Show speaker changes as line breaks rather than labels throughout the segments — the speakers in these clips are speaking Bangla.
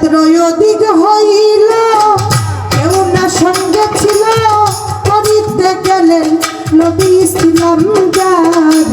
ত্রয় অধিক হইল। কেউ না সঙ্গে ছিল করিতে গেলেন নবী ইসলাম যার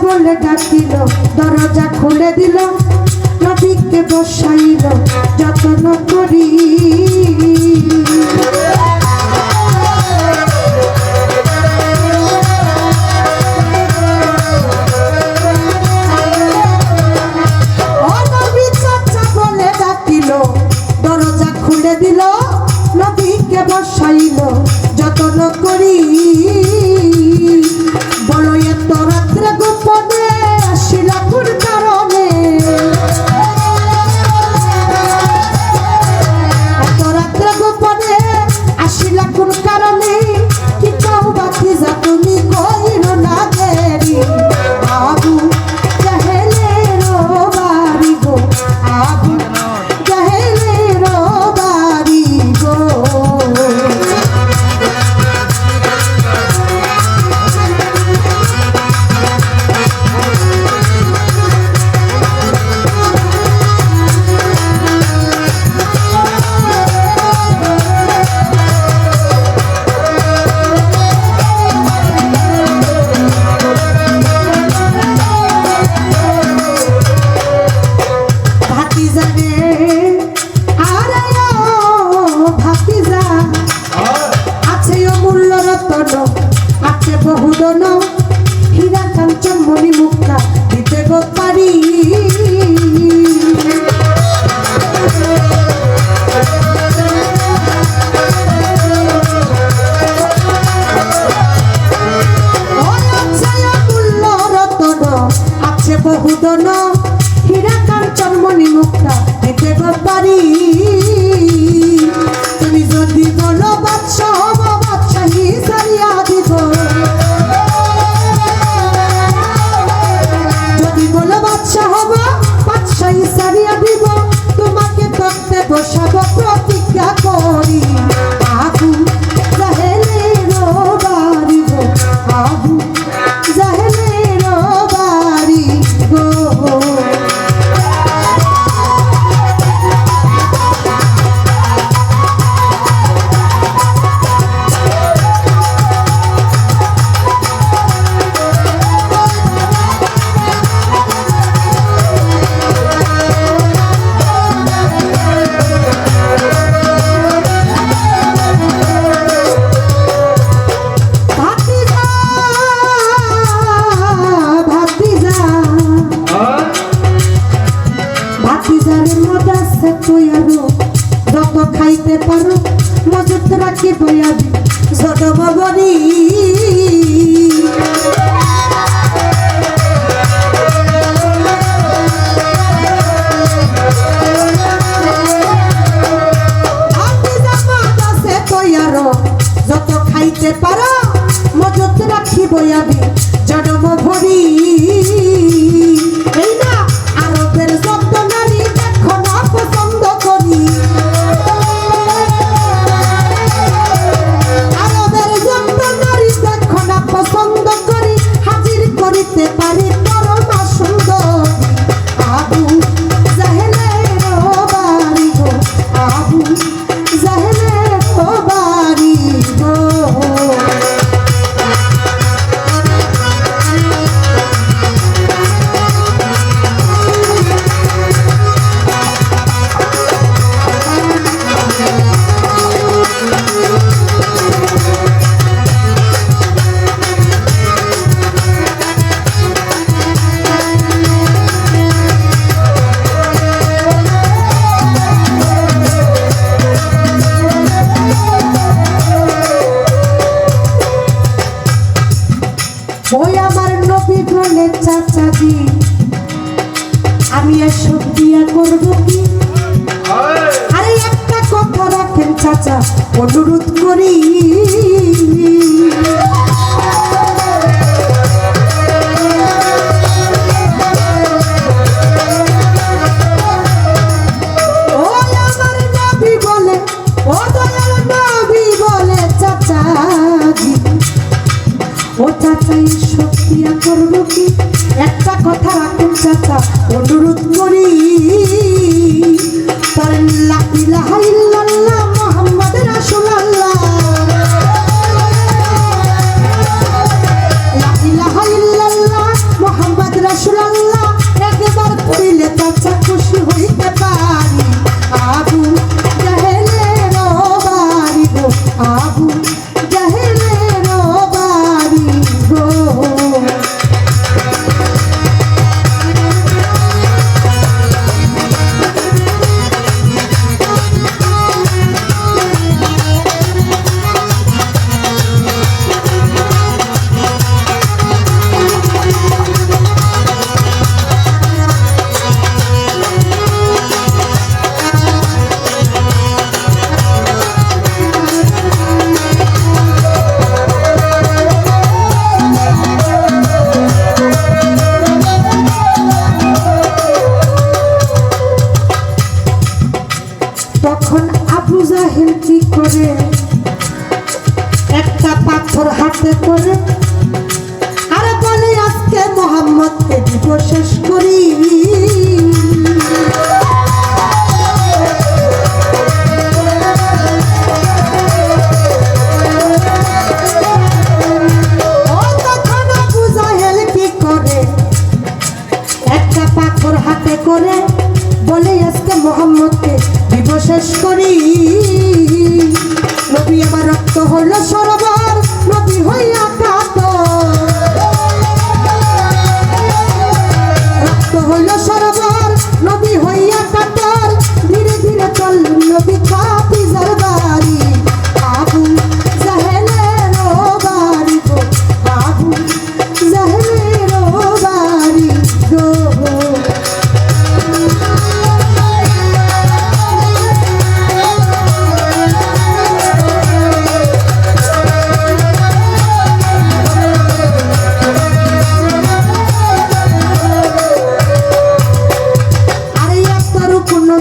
বলে ডাকিল দরজা খুলে দিল নদীকে বসাইল যত্ন করি ভাতিজারে আরে ও ভাতিজা আছে অমূল্য রতন, আছে বহুদন হীরা কাঞ্চন মণি মুক্তা দিতে গো পারি। সাধু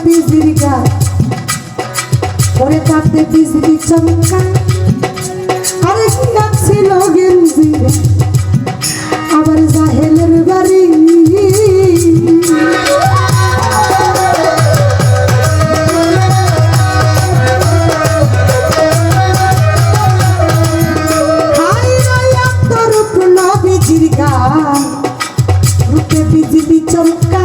পৃথিবী গান পরে তাতে পৃথিবী চমকা আরে কি লাগছিল গেঞ্জি। আবার জাহেলের বাড়ি। Chomka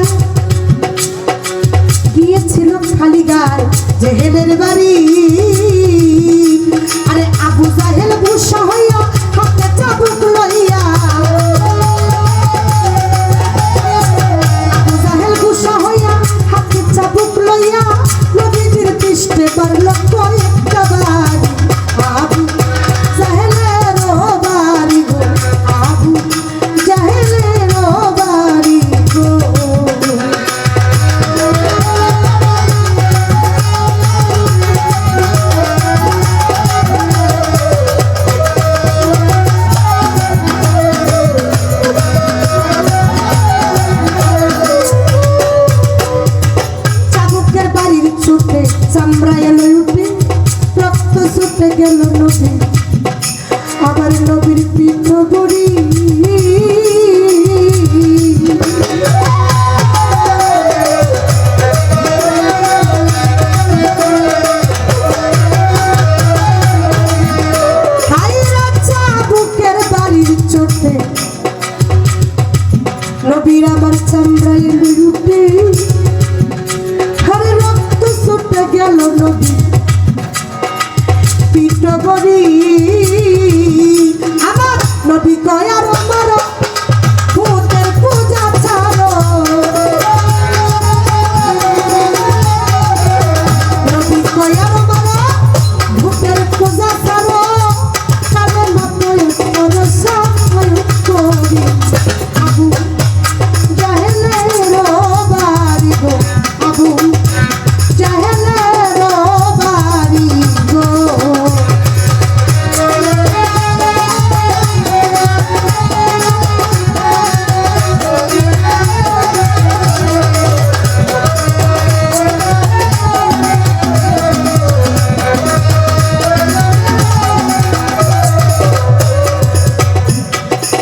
ছুটে গেল নবী আবার নবীর পিঠ গড়ি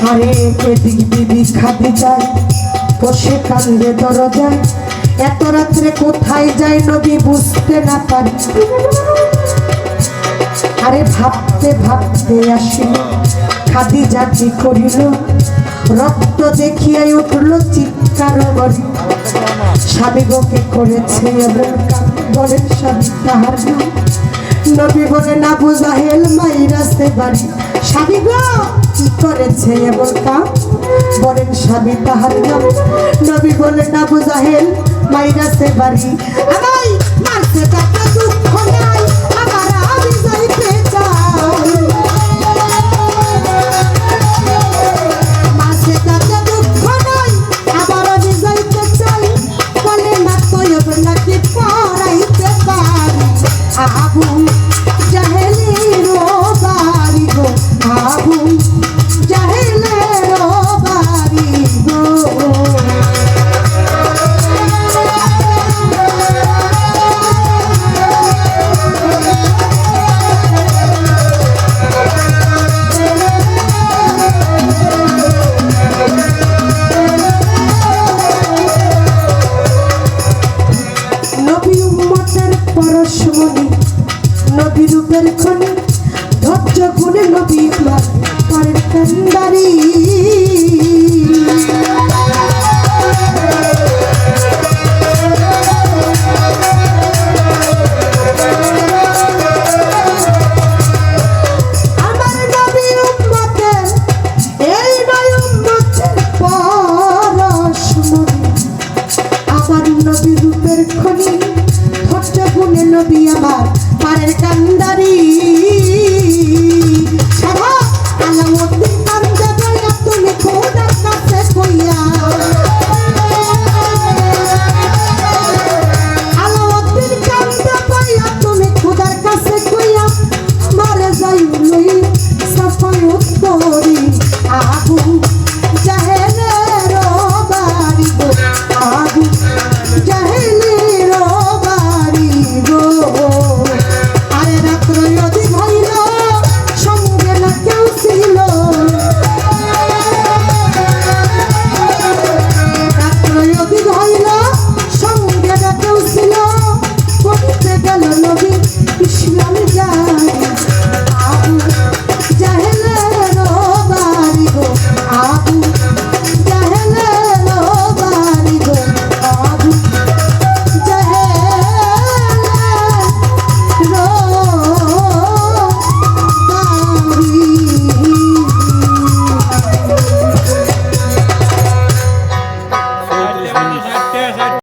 আরে এদিক বিবি খাদি যায়, বসে কান্দে দরজায়। এত রাত্রে কোথায় যায় নবী বুঝতে না পারি। আরে ভাবতে ভাবতে আসিল খাদি জাতি করিল, রক্ত দেখিয়ে উঠল চিৎকার করি। স্বামী গোকে করেছে বলেন স্বামী, তাহার নাম। নবী বলে, না বুঝাহেল রাস্তে বাড়ি। স্বামী গো, কি করেছে এমন কাম? বলেন, স্বামী তাহার নাম। নবী বলে, না বুঝাহেল রাস্তে বাড়ি। আমায় মারতে টাকা আবু